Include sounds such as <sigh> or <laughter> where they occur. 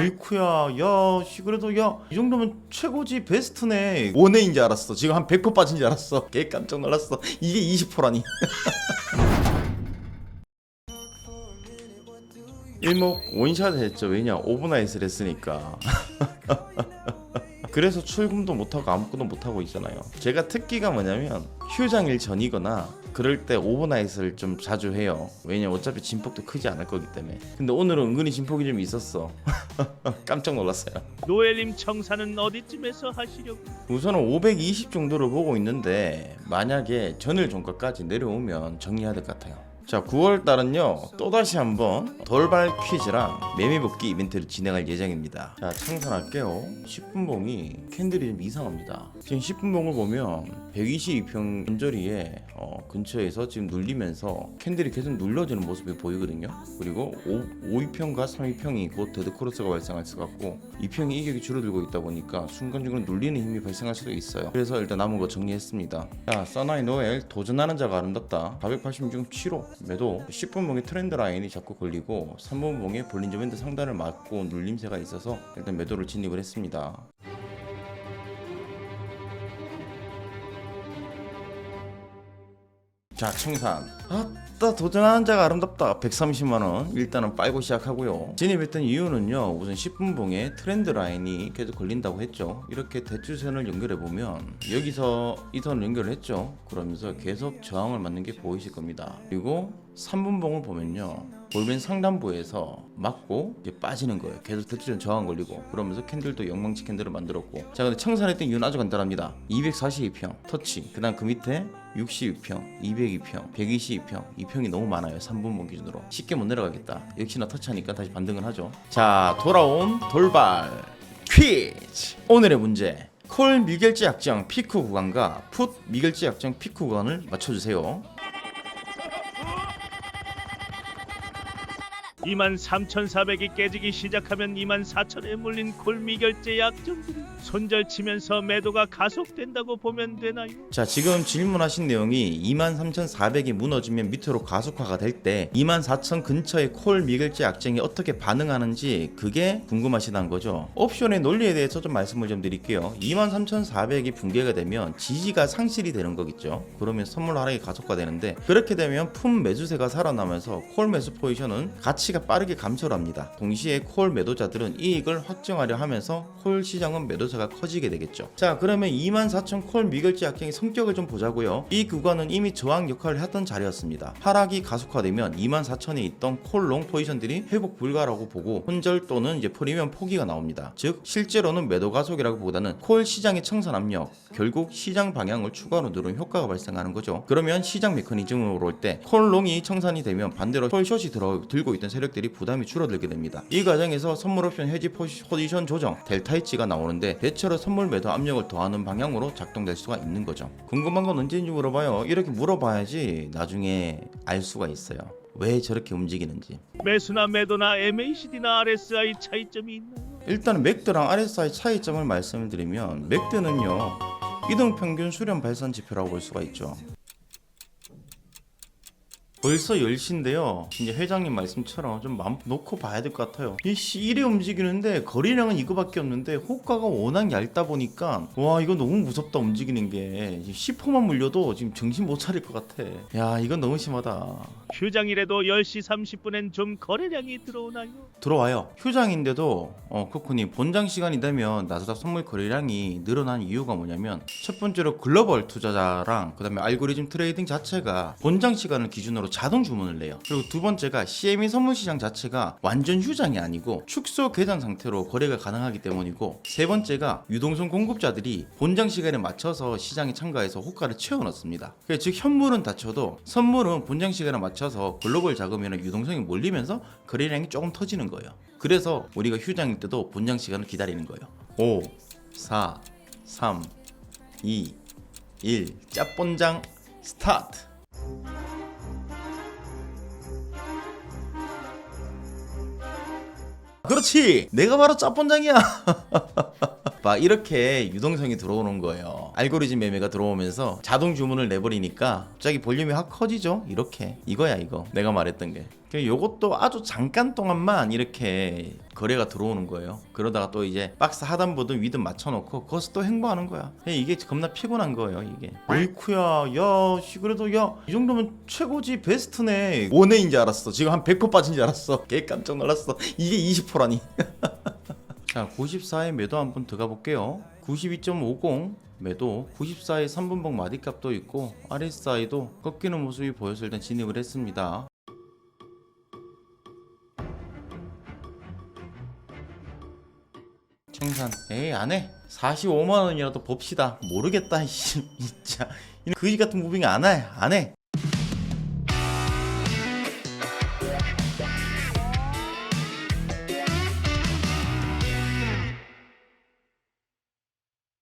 어이쿠야 야씨 그래도 야 이 정도면 최고지 베스트네. 원해인 줄 알았어. 지금 한 100% 빠진 줄 알았어. 개 깜짝 놀랐어. 이게 20%라니. <laughs> 일목 원샷 했죠. 왜냐 오버나잇을 했으니까. <laughs> 그래서 출금도 못하고 아무것도 못하고 있잖아요. 제가 특기가 뭐냐면 휴장일 전이거나 그럴 때 오버나잇을 좀 자주 해요 왜냐 어차피 진폭도 크지 않을 거기 때문에 근데 오늘은 은근히 진폭이 좀 있었어 <laughs> 깜짝 놀랐어요 노엘님 청사는 어디쯤에서 하시려고? 우선은 520 정도를 보고 있는데 만약에 전일 종가까지 내려오면 정리해야 될 것 같아요. 자 9월달은요 또다시 한번 돌발 퀴즈랑 매매복귀 이벤트를 진행할 예정입니다. 자 청산할게요. 10분봉이 캔들이 좀 이상합니다. 지금 10분봉을 보면 122평 근저리에 어, 근처에서 지금 눌리면서 캔들이 계속 눌러지는 모습이 보이거든요. 그리고 5, 5위평과 3위평이 곧 데드크로스가 발생할 수 같고 2평이 이격이 줄어들고 있다 보니까 순간적으로 눌리는 힘이 발생할 수도 있어요. 그래서 일단 남은 거 정리했습니다. 자, 서나이 노엘 도전하는 자가 아름답다. 486 7호 매도 10분봉의 트렌드 라인이 자꾸 걸리고 3분봉의 볼린저 밴드 상단을 맞고 눌림새가 있어서 일단 매도를 진입을 했습니다. 자 청산. 아따 도전하는 자가 아름답다. 130만원. 일단은 빨고 시작하고요. 진입했던 이유는요 우선 10분봉에 트렌드 라인이 계속 걸린다고 했죠. 이렇게 대추선을 연결해보면 여기서 이 선을 연결을 했죠. 그러면서 계속 저항을 맞는 게 보이실 겁니다. 그리고 3분봉을 보면요 볼벤 상단부에서 맞고 이제 빠지는 거예요. 계속 대추전 저항 걸리고 그러면서 캔들도 영망치 캔들을 만들었고 자 근데 청산했던 이유는 아주 간단합니다. 242평 터치 그다음 그 밑에 62평, 202평, 122평 이 평이 너무 많아요. 3분봉 기준으로 쉽게 못 내려가겠다. 역시나 터치하니까 다시 반등을 하죠. 자 돌아온 돌발 퀴즈 오늘의 문제 콜 미결지 약정 피크 구간과 풋 미결지 약정 피크 구간을 맞춰주세요. 23,400이 깨지기 시작하면 24,000에 물린 콜미결제 약점들이 손절치면서 매도가 가속된다고 보면 되나요? 자 지금 질문하신 내용이 23,400이 무너지면 밑으로 가속화가 될 때 24,000 근처의 콜 미결제 약정이 어떻게 반응하는지 그게 궁금하시다는 거죠? 옵션의 논리에 대해서 좀 말씀을 좀 드릴게요. 23,400이 붕괴가 되면 지지가 상실이 되는 거겠죠. 그러면 선물 하락이 가속화되는데 그렇게 되면 품 매수세가 살아나면서 콜 매수 포지션은 가치가 빠르게 감소를 합니다. 동시에 콜 매도자들은 이익을 확정하려 하면서 콜 시장은 매도세가 커지게 되겠죠. 자 그러면 24,000콜 미결제 약정의 성격을 좀 보자고요. 이 구간은 이미 저항 역할을 했던 자리였습니다. 하락이 가속화되면 24,000에 있던 콜 롱 포지션들이 회복 불가라고 보고 혼절 또는 이제 프리미엄 포기가 나옵니다. 즉 실제로는 매도 가속이라고 보다는 콜 시장의 청산 압력 결국 시장 방향을 추가로 누른 효과가 발생하는 거죠. 그러면 시장 메커니즘으로 올 때 콜 롱이 청산이 되면 반대로 콜 숏이 들어 들고 있던 세력들이 부담이 줄어들게 됩니다. 이 과정에서 선물 옵션 해지 포지- 포지션 조정 델타 이치가 나오는데 대체로 선물 매도 압력을 더하는 방향으로 작동될 수가 있는 거죠. 궁금한 건 언제인지 물어봐요. 이렇게 물어봐야지 나중에 알 수가 있어요. 왜 저렇게 움직이는지. 매수나 매도나 MACD나 RSI 차이점이 있나요? 일단 맥드랑 RSI 차이점을 말씀을 드리면 맥드는요 이동평균 수렴 발산 지표라고 볼 수가 있죠 벌써 10시인데요. 이제 회장님 말씀처럼 좀 마음 놓고 봐야 될 것 같아요. 이씨 이래 움직이는데 거리량은 이거밖에 없는데 호가가 워낙 얇다 보니까 와 이거 너무 무섭다 움직이는 게. 10%만 물려도 지금 정신 못 차릴 것 같아. 야 이건 너무 심하다. 휴장이라도 10시 30분엔 좀 거래량이 들어오나요? 들어와요. 휴장인데도 어 코코님 본장 시간이 되면 나스닥 선물 거래량이 늘어난 이유가 뭐냐면 첫 번째로 글로벌 투자자랑 그다음에 알고리즘 트레이딩 자체가 본장 시간을 기준으로 자동 주문을 내요. 그리고 두 번째가 CME 선물 시장 자체가 완전 휴장이 아니고 축소 개장 상태로 거래가 가능하기 때문이고 세 번째가 유동성 공급자들이 본장 시간에 맞춰서 시장에 참가해서 호가를 채워 넣습니다. 그래서 즉 현물은 닫혀도 선물은 본장 시간에 맞춰서 글로벌 자금이나 유동성이 몰리면서 거래량이 조금 터지는 거예요. 그래서 우리가 휴장일 때도 본장 시간을 기다리는 거예요. 5, 4, 3, 2, 1. 짭본장 스타트. 그렇지. 내가 바로 짭본장이야. <laughs> 막 이렇게 유동성이 들어오는 거예요. 알고리즘 매매가 들어오면서 자동 주문을 내버리니까 갑자기 볼륨이 확 커지죠. 이렇게 이거야 이거 내가 말했던 게. 그 요것도 아주 잠깐 동안만 이렇게 거래가 들어오는 거예요. 그러다가 또 이제 박스 하단보든 위든 맞춰놓고 거기서 또 행보하는 거야. 이게 겁나 피곤한 거예요 이게. 어이쿠야 야 씨, 그래도 야 이 정도면 최고지 베스트네. 원해인 줄 알았어. 지금 한 100% 빠진 줄 알았어. 개 깜짝 놀랐어. 이게 20%라니. <laughs> 자 94에 매도 한번 들어가 볼게요. 92.50 매도 94에 3분봉 마디값도 있고 RSI도 꺾이는 모습이 보여서 일단 진입을 했습니다. 청산 에이 안해 45만원이라도 봅시다. 모르겠다 씨. <laughs> 진짜. 이 거지 같은 무빙 안해 안해